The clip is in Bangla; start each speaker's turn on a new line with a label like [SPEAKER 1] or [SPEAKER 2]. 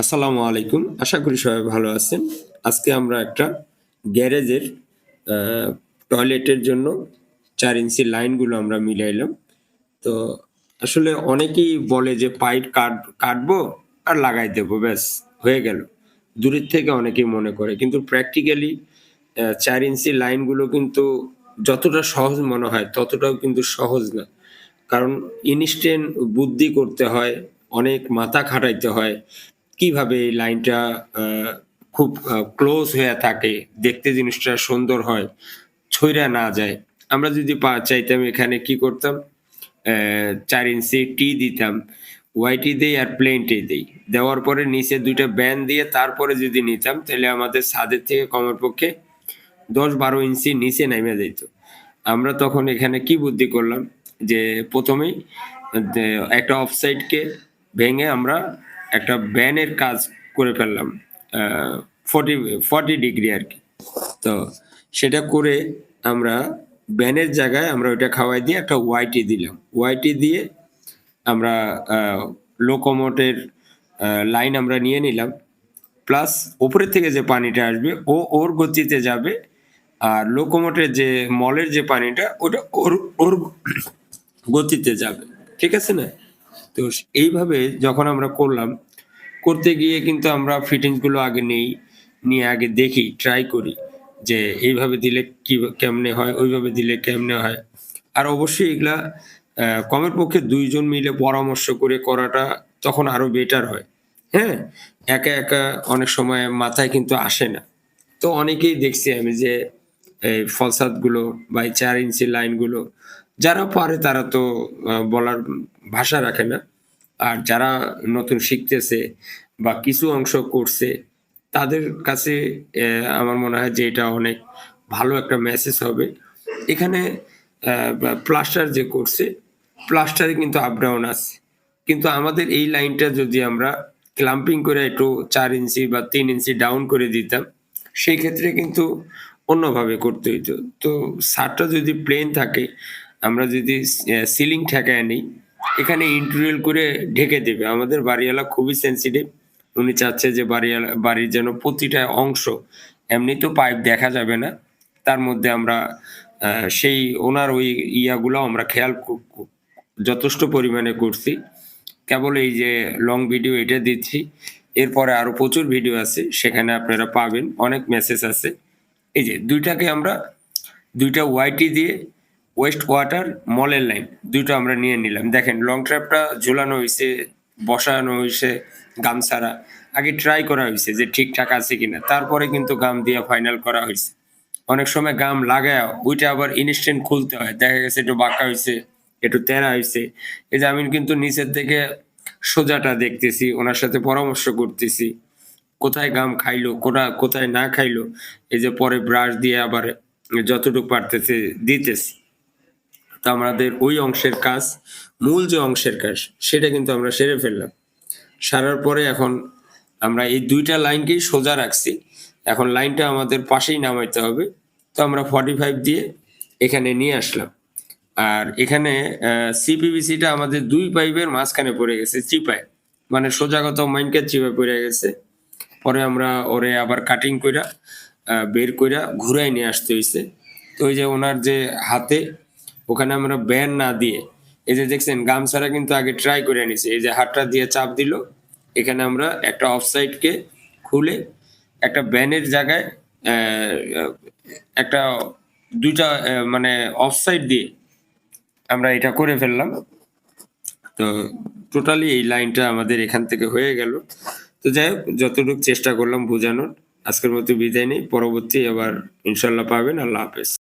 [SPEAKER 1] আসসালামু আলাইকুম। আশা করি সবাই ভালো আছেন। আজকে আমরা একটা গ্যারেজের টয়লেটের জন্য চার ইঞ্চি লাইনগুলো আমরা মিলাইলাম। তো আসলে অনেকেই বলে যে পাইপ কাট, কাটবো আর লাগাই দেবো, ব্যাস, হয়ে গেল। দূরের থেকে অনেকেই মনে করে, কিন্তু প্র্যাকটিক্যালি চার ইঞ্চি লাইনগুলো কিন্তু যতটা সহজ মনে হয়, ততটাও কিন্তু সহজ না। কারণ ইনস্ট্যান্ট বুদ্ধি করতে হয়, অনেক মাথা খাটাইতে হয় কীভাবে এই লাইনটা খুব ক্লোজ হয়ে থাকে, দেখতে জিনিসটা সুন্দর হয়, ছইরা না যায়। আমরা যদি পা, চাইতাম এখানে কি করতাম? চার ইঞ্চি টি দিতাম ওয়াইটি দেই আর প্লেনটি দেই। দেওয়ার পরে নিচে দুইটা ব্যান দিয়ে তারপরে যদি নিতাম, তাহলে আমাদের ছাদের থেকে কমের পক্ষে দশ বারো ইঞ্চি নিচে নেমে যেত আমরা তখন এখানে কি বুদ্ধি করলাম? যে প্রথমেই একটা অফসাইডকে ভেঙে আমরা একটা ব্যানের কাজ করে ফেললাম ফর্টি ফর্টি ডিগ্রি আর কি। তো সেটা করে আমরা ব্যানের জায়গায় আমরা ওইটা খাওয়াই দিয়ে একটা ওয়াইটি দিলাম। ওয়াইটি দিয়ে আমরা লোকোমোটের লাইন আমরা নিয়ে নিলাম। প্লাস উপরের থেকে যে পানিটা আসবে, ও ওর গতিতে যাবে আর লোকোমোটের যে মলের যে পানিটা, ওটা ওর ওর গতিতে যাবে। ঠিক আছে না? তো এইভাবে যখন আমরা করলাম করতে গিয়ে কিন্তু আমরা ফিটিংসগুলো আগে নেই, নিয়ে আগে দেখি ট্রাই করি যে এইভাবে দিলে কি কেমনে হয়, ওইভাবে দিলে কেমনে হয়। আর অবশ্যই এগুলা কমের পক্ষে দুইজন মিলে পরামর্শ করে করাটা তখন আরও বেটার হয়। হ্যাঁ? একা একা অনেক সময় মাথায় কিন্তু আসে না। তো অনেকেই দেখছি আমি যে, এই ফলসাদগুলো বা চার ইঞ্চি লাইনগুলো যারা পারে তারা তো বলার ভাষা রাখে না। আর যারা নতুন শিখতেছে বা কিছু অংশ করছে, তাদের কাছে আমার মনে হয় যে এটা অনেক ভালো একটা মেসেজ হবে। এখানে প্লাস্টার যে করছে প্লাস্টারে কিন্তু আপ ডাউন আছে। কিন্তু আমাদের এই লাইনটা যদি আমরা ক্লাম্পিং করে একটু চার ইঞ্চি বা তিন ইঞ্চি ডাউন করে দিতাম, সেই ক্ষেত্রে কিন্তু অন্যভাবে করতে হইতো। তো সারটা যদি প্লেন থাকে, আমরা যদি সিলিং ঠেকায় নিই এখানে ইন্টেরিয়ল করে ঢেকে দেবে। আমাদের বাড়িওয়ালা খুবই সেন্সিটিভ উনি চাচ্ছে যে বাড়িওয়ালা, বাড়ির যেন প্রতিটা অংশ, এমনি তো পাইপ দেখা যাবে না। তার মধ্যে আমরা সেই ওনার ওই ইয়াগুলো আমরা খেয়াল যথেষ্ট পরিমাণে করছি। কেবল এই যে লং ভিডিও এটা দিচ্ছি। এরপরে আরও প্রচুর ভিডিও আছে, সেখানে আপনারা পাবেন। অনেক মেসেজ আছে। এই যে দুইটাকে আমরা, দুইটা ওয়াইটি দিয়ে ওয়েস্ট ওয়াটার মলের লাইন দুইটা আমরা নিয়ে নিলাম। দেখেন লং ট্র্যাপটা ঝোলানো হয়েছে বসানো হয়েছে গামছাড়া আগে ট্রাই করা হয়েছে যে ঠিকঠাক আছে কিনা। তারপরে কিন্তু গাম দিয়ে ফাইনাল করা হয়েছে অনেক সময় গাম লাগায়, ওইটা আবার ইনস্ট্যান্ট খুলতে হয়। দেখা গেছে একটু বাঁকা হয়েছে একটু তেরা হয়েছে এই যে আমি কিন্তু নিচের থেকে সোজাটা দেখতেছি, ওনার সাথে পরামর্শ করতেছি। কোথায় গাম খাইলো কোথা কোথায় না খাইলো, এই যে পরে ব্রাশ দিয়ে আবার যতটুকু পারতেছে দিতেছি। তো আমাদের ওই অংশের কাজ, মূল যে অংশের কাজ, সেটা কিন্তু আমরা সেরে ফেললাম। সারার পরে এখন আমরা এই দুইটা লাইনকেই সোজা রাখছি। এখন লাইনটা আমাদের পাশেই নামাইতে হবে। তো আমরা ফর্টি ফাইভ দিয়ে এখানে নিয়ে আসলাম। আর এখানে সিপিবিসিটা আমাদের দুই পাইপের মাঝখানে পড়ে গেছে, চিপায়। মানে সোজাগত মাইনকার চিপায় পড়ে গেছে। পরে আমরা ওরে আবার কাটিং কইরা বের কইরা ঘুরাই নিয়ে আসতে হইছে। তো ওই যে ওনার যে হাতে ওখানে আমরা ব্যান না দিয়ে এই যে দেখছেন গামছাড়া কিন্তু আগে ট্রাই করে নিছে। এই যে হাতটা দিয়ে চাপ দিল এখানে আমরা একটা অফসাইডকে খুলে একটা ব্যানের জায়গায় একটা আহ, মানে অফসাইড দিয়ে আমরা এটা করে ফেললাম। তো টোটালি এই লাইনটা আমাদের এখান থেকে হয়ে গেল। তো যাই হোক যতটুকু চেষ্টা করলাম বোঝানোর আজকের মতো বিদায় নেই। পরবর্তী আবার ইনশাল্লাহ পাবেন। আল্লাহ হাফেজ।